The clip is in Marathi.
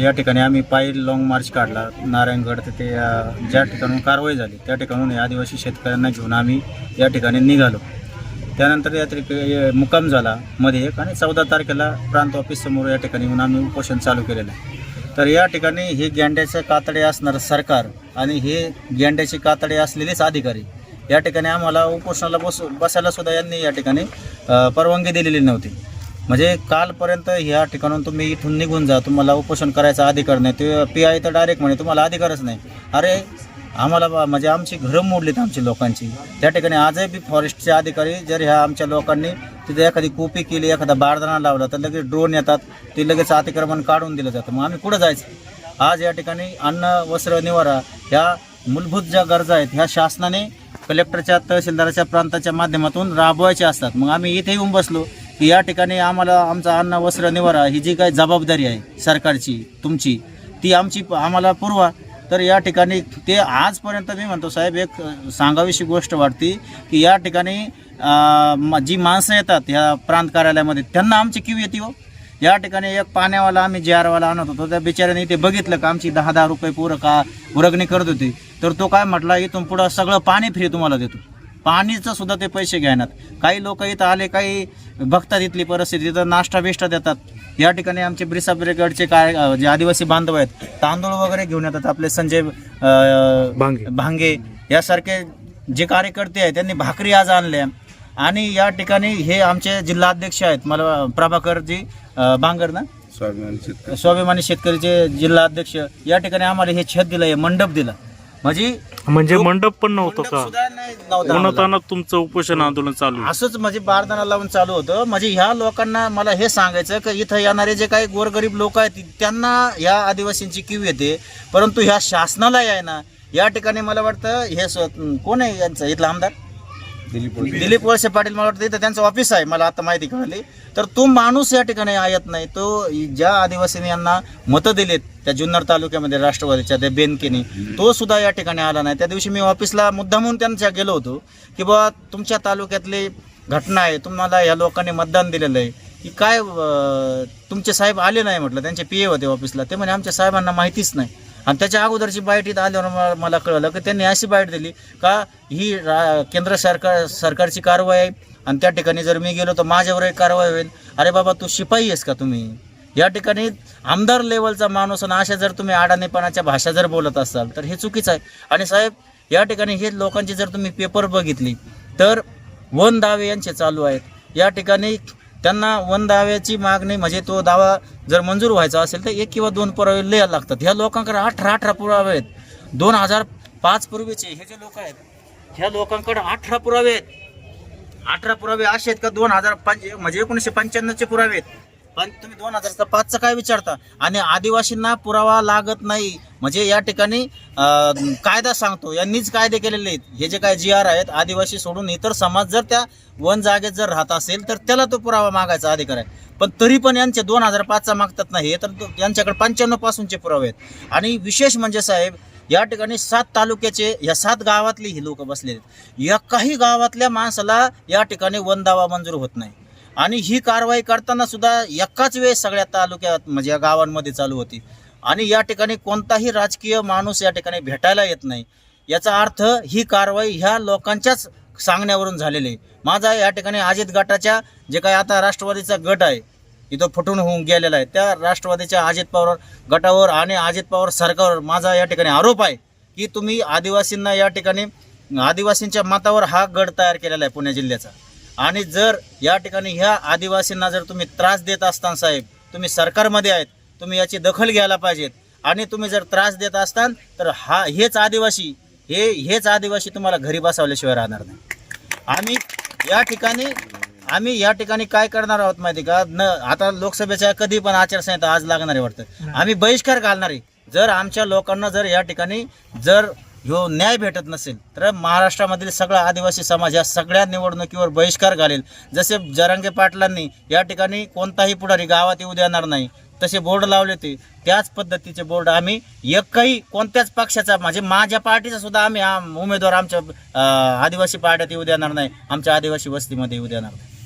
या ठिकाणी आम्ही पायी लॉंग मार्च काढला. नारायणगड ते ते ज्या ठिकाणून कारवाई झाली त्या ठिकाणून हे आदिवासी शेतकऱ्यांना घेऊन आम्ही या ठिकाणी निघालो. त्यानंतर या ठिकाणी मुक्काम झाला मध्ये एक आणि चौदा तारखेला प्रांत ऑफिस समोर या ठिकाणी येऊन आम्ही उपोषण चालू केलेलं आहे. तर या ठिकाणी हे गेंड्याचे कातडे असणारं सरकार आणि हे गेंड्याचे कातडे असलेलेच अधिकारी या ठिकाणी आम्हाला उपोषणाला बस बसायला सुद्धा यांनी या ठिकाणी परवानगी दिलेली नव्हती. म्हणजे कालपर्यंत ह्या ठिकाणून तुम्ही इथून निघून जा तुम्हाला उपोषण करायचा अधिकार नाही ते पी आय तर डायरेक्ट म्हणे तुम्हाला अधिकारच नाही. अरे आम्हाला बा- म्हणजे आमची घरं मोडलीत आमची लोकांची. त्या ठिकाणी आजही बी फॉरेस्टचे अधिकारी जर ह्या आमच्या लोकांनी तिथे एखादी कोपी केली एखादा बारदाना लावला तर लगेच ड्रोन येतात ते लगेच अतिक्रमण काढून दिलं जातं. मग आम्ही कुठं जायचं? आज या ठिकाणी अन्न वस्त्र निवारा ह्या मूलभूत ज्या गरजा आहेत ह्या शासनाने कलेक्टरच्या तहसीलदाराच्या प्रांताच्या माध्यमातून राबवायच्या असतात. मग आम्ही इथे येऊन बसलो. की या ठिकाणी आम्हाला आमचा अन्न वस्त्र निवारा ही जी काही जबाबदारी आहे सरकारची तुमची ती आमची आम्हाला पुरवा. तर या ठिकाणी ते आजपर्यंत मी म्हणतो साहेब एक सांगावीशी गोष्ट वाटते की या ठिकाणी म- जी माणसं येतात ह्या प्रांत कार्यालयामध्ये त्यांना आमची क्यू येते हो. या ठिकाणी एक पाण्यावाला आम्ही जारवाला आणत होतो त्या बिचाऱ्याने इथे बघितलं का आमची दहा दहा रुपये पूर का उरगणी करत होती. तर तो काय म्हटला इथून पुढं सगळं पाणी फ्री तुम्हाला देतो. पाणीचं सुद्धा ते पैसे घेणार काही लोक इथं आले काही बघतात इथली परिस्थिती इथं नाश्ता बिष्टा देतात. या ठिकाणी आमचे ब्रिसा ब्रिगेडचे काय जे आदिवासी बांधव आहेत तांदूळ वगैरे घेऊन येतात आपले संजय भांगे. यासारखे जे कार्यकर्ते आहेत त्यांनी भाकरी आज आणल्या. आणि या ठिकाणी हे आमचे जिल्हाध्यक्ष आहेत मला प्रभाकरजी बांगर ना? स्वाभिमानी शेतकरीचे जिल्हा अध्यक्ष या ठिकाणी आम्हाला हे छत दिलं हे मंडप दिला. म्हणजे म्हणजे मंडप पण नव्हतं उन्हातानात तुमचं उपोषण आंदोलन चालू आहे. असंच म्हणजे बारदाना लावून चालू होतं. म्हणजे ह्या लोकांना मला हे सांगायचं की इथं येणारे जे काही गोरगरीब लोक आहेत त्यांना ह्या आदिवासींची किव येते. परंतु ह्या शासनाला आहे ना या ठिकाणी मला वाटतं हे स्व- कोण आहे यांचं? इथला आमदार? दिलीप वळसे. पाटील मला वाटतं इथं त्यांचं ऑफिस आहे मला आता माहिती कळली. तर तो माणूस या ठिकाणी येत नाही. तो ज्या आदिवासींनी यांना मतं दिलेत त्या जुन्नर तालुक्यामध्ये राष्ट्रवादीच्या त्या बेनकेनी तो सुद्धा या ठिकाणी आला नाही. त्या दिवशी मी ऑफिसला मुद्दा म्हणून त्यांच्या गेलो होतो की बाबा तुमच्या तालुक्यातली घटना आहे तुम्हाला या लोकांनी मतदान दिलेलं आहे की काय तुमचे साहेब आले नाही म्हटलं त्यांचे पी ए होते ऑफिसला ते म्हणे आमच्या साहेबांना माहितीच नाही. आणि त्याच्या अगोदरची बाईट इथं आल्यावर मला- कळलं की त्यांनी अशी बाईट दिली का ही रा केंद्र सरकार सरकारची कारवाई आहे. आणि त्या ठिकाणी जर मी गेलो तर माझ्यावरही कारवाई होईल. अरे बाबा तू शिपाई आहेस का तुम्ही? या ठिकाणी आमदार लेवलचा माणूस आणि अशा जर तुम्ही आडानेपणाच्या भाषा जर बोलत असाल तर हे चुकीचं आहे. आणि साहेब या ठिकाणी हे लोकांची जर तुम्ही पेपर बघितली तर वन दावे यांचे चालू आहेत. या ठिकाणी त्यांना वन दाव्याची मागणी म्हणजे तो दावा जर मंजूर व्हायचा असेल तर एक किंवा दोन पुरावे लिहायला लागतात. ह्या लोकांकडे अठरा अठरा पुरावे आहेत. दोन हजार पाच पूर्वीचे हे जे लोक आहेत ह्या लोकांकडे अठरा पुरावे आहेत. अठरा पुरावे असे आहेत का दोन हजार पंच म्हणजे एकोणीसशे पंच्याण्णवचे पुरावे आहेत. पण तुम्ही दोन हजार पाचचं काय विचारता? आणि आदिवासींना पुरावा लागत नाही. म्हणजे या ठिकाणी कायदा सांगतो. यांनीच कायदे केलेले आहेत. हे जे काय जी आर आहेत आदिवासी सोडून इतर समाज जर त्या वन जागेत जर राहत असेल तर त्याला तो पुरावा मागायचा अधिकार आहे. पण तरी पण यांचे दोन हजार पाचचा मागतात नाही तर तो- यांच्याकडे पंच्याण्णव पासूनचे पुरावे आहेत. आणि विशेष म्हणजे साहेब या ठिकाणी सात तालुक्याचे या सात गावातली ही लोक बसलेले आहेत. या काही गावातल्या माणसाला या ठिकाणी वन दावा मंजूर होत नाही. आणि ही कारवाई करताना सुद्धा एकाच वेळेस सगळ्या तालुक्यात म्हणजे या गावांमध्ये चालू होती. आणि या ठिकाणी कोणताही राजकीय माणूस या ठिकाणी भेटायला येत नाही. याचा अर्थ ही कारवाई ह्या लोकांच्याच सांगण्यावरून झालेली आहे. माझा या ठिकाणी अजित गटाच्या जे काही आता राष्ट्रवादीचा गट आहे इथं फुटून होऊन गेलेला आहे त्या राष्ट्रवादीच्या अजित पवार गटावर आणि अजित पवार सरकारवर माझा या ठिकाणी आरोप आहे की तुम्ही आदिवासींना या ठिकाणी आदिवासींच्या मतावर हा गट तयार केलेला आहे पुणे जिल्ह्याचा. आणि जर या ठिकाणी ह्या आदिवासींना जर तुम्ही त्रास देत असताना साहेब तुम्ही सरकारमध्ये आहेत तुम्ही याची दखल घ्यायला पाहिजेत. आणि तुम्ही जर त्रास देत असताल तर हा हेच आदिवासी हे हेच आदिवासी तुम्हाला घरी बसवल्याशिवाय राहणार नाही. आम्ही या ठिकाणी आम्ही या ठिकाणी काय करणार आहोत माहिती का? न आता लोकसभेच्या कधी पण आचारसंहिता आज लागणार आहे वाटतं. आम्ही बहिष्कार घालणार आहे. जर आमच्या लोकांना जर या ठिकाणी जर ह्यो न्याय भेटत नसेल तर महाराष्ट्रामधील सगळा आदिवासी समाज या सगळ्या निवडणुकीवर बहिष्कार घालेल. जसे जरांगे पाटलांनी या ठिकाणी कोणताही पुढारी गावात येऊ देणार नाही तसे बोर्ड लावले ते त्याच पद्धतीचे बोर्ड आम्ही एकही कोणत्याच पक्षाचा म्हणजे माझ्या पार्टीचा सुद्धा आम्ही आम- उमेदवार आमच्या आदिवासी पार्ट्यात येऊ देणार नाही आमच्या आदिवासी वस्तीमध्ये येऊ देणार नाही.